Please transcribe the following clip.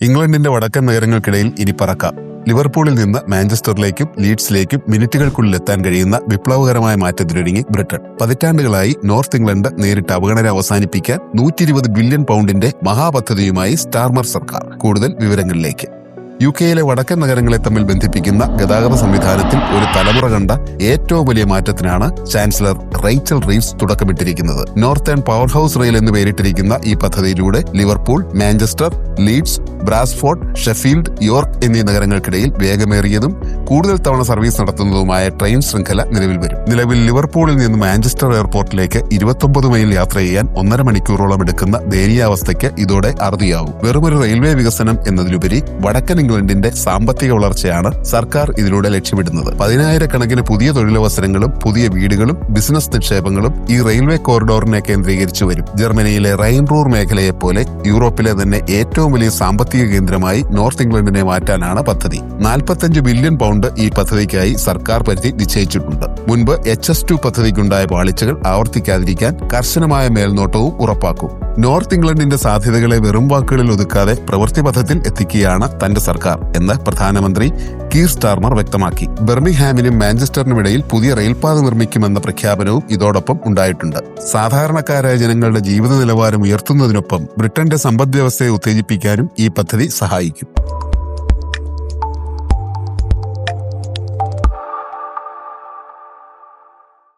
ഇംഗ്ലണ്ടിന്റെ വടക്കൻ നഗരങ്ങൾക്കിടയിൽ ഇനി പറക്കാം. ലിവർപൂളിൽ നിന്ന് മാഞ്ചസ്റ്ററിലേക്കും ലീഡ്സിലേക്കും മിനിറ്റുകൾക്കുള്ളിൽ എത്താൻ കഴിയുന്ന വിപ്ലവകരമായ മാറ്റത്തിനൊരുങ്ങി ബ്രിട്ടൻ. പതിറ്റാണ്ടുകളായി നോർത്ത് ഇംഗ്ലണ്ട് നേരിട്ട അവഗണന അവസാനിപ്പിക്കാൻ നൂറ്റി ബില്യൺ പൗണ്ടിന്റെ മഹാപദ്ധതിയുമായി സ്റ്റാർമർ സർക്കാർ കൂടുതൽ വിവരങ്ങളിലേക്ക്. യു കെയിലെ വടക്കൻ നഗരങ്ങളെ തമ്മിൽ ബന്ധിപ്പിക്കുന്ന ഗതാഗത സംവിധാനത്തിൽ ഒരു തലമുറ കണ്ട ഏറ്റവും വലിയ മാറ്റത്തിനാണ് ചാൻസലർ റൈച്ചൽ റീവ്സ് തുടക്കമിട്ടിരിക്കുന്നത്. നോർത്തേൺ പവർ ഹൌസ് റെയിൽ എന്ന് പേരിട്ടിരിക്കുന്ന ഈ പദ്ധതിയിലൂടെ Liverpool Manchester Leeds Bradford Sheffield York എന്നീ നഗരങ്ങൾക്കിടയിൽ വേഗമേറിയതും കൂടുതൽ തവണ സർവീസ് നടത്തുന്നതുമായ ട്രെയിൻ ശൃംഖല നിലവിൽ വരും. നിലവിൽ ലിവർപൂളിൽ നിന്ന് മാഞ്ചസ്റ്റർ എയർപോർട്ടിലേക്ക് ഇരുപത്തൊമ്പത് മൈൽ യാത്ര ചെയ്യാൻ ഒന്നര മണിക്കൂറോളം എടുക്കുന്ന ദയനീയാവസ്ഥയ്ക്ക് ഇതോടെ അറുതിയാവും. വെറുമൊരു റെയിൽവേ വികസനം എന്നതിലുപരി വടക്കൻ ഇംഗ്ലണ്ടിന്റെ സാമ്പത്തിക വളർച്ചയാണ് സർക്കാർ ഇതിലൂടെ ലക്ഷ്യമിടുന്നത്. പതിനായിരക്കണക്കിന് പുതിയ തൊഴിലവസരങ്ങളും പുതിയ വീടുകളും ബിസിനസ് നിക്ഷേപങ്ങളും ഈ റെയിൽവേ കോറിഡോറിനെ കേന്ദ്രീകരിച്ചു വരും. ജർമ്മനിയിലെ റൈൻറൂർ മേഖലയെ പോലെ യൂറോപ്പിലെ തന്നെ ഏറ്റവും വലിയ സാമ്പത്തിക കേന്ദ്രമായി നോർത്ത് ഇംഗ്ലണ്ടിനെ മാറ്റാനാണ് പദ്ധതി. നാൽപ്പത്തഞ്ച് ബില്യൺ പൗണ്ട് ഈ പദ്ധതിക്കായി സർക്കാർ പരിധി നിശ്ചയിച്ചിട്ടുണ്ട്. മുൻപ് എച്ച് എസ് ടു പദ്ധതിക്കുണ്ടായ പാളിച്ചകൾ ആവർത്തിക്കാതിരിക്കാൻ കർശനമായ മേൽനോട്ടവും ഉറപ്പാക്കും. നോർത്ത് ഇംഗ്ലണ്ടിന്റെ സാധ്യതകളെ വെറും വാക്കുകളിൽ ഒതുക്കാതെ പ്രവൃത്തി പഥത്തിൽ എത്തിക്കുകയാണ് തന്റെ സർക്കാർ എന്ന് പ്രധാനമന്ത്രി കീർ സ്റ്റാർമർ വ്യക്തമാക്കി. ബെർമിംഗ്ഹാമിനും മാഞ്ചസ്റ്ററിനുമിടയിൽ പുതിയ റെയിൽപാത നിർമ്മിക്കുമെന്ന പ്രഖ്യാപനവും ഇതോടൊപ്പം ഉണ്ടായിട്ടുണ്ട്. സാധാരണക്കാരായ ജനങ്ങളുടെ ജീവിത നിലവാരം ഉയർത്തുന്നതിനൊപ്പം ബ്രിട്ടന്റെ സമ്പദ്വ്യവസ്ഥയെ ഉത്തേജിപ്പിക്കാനും ഈ പദ്ധതി സഹായിക്കും.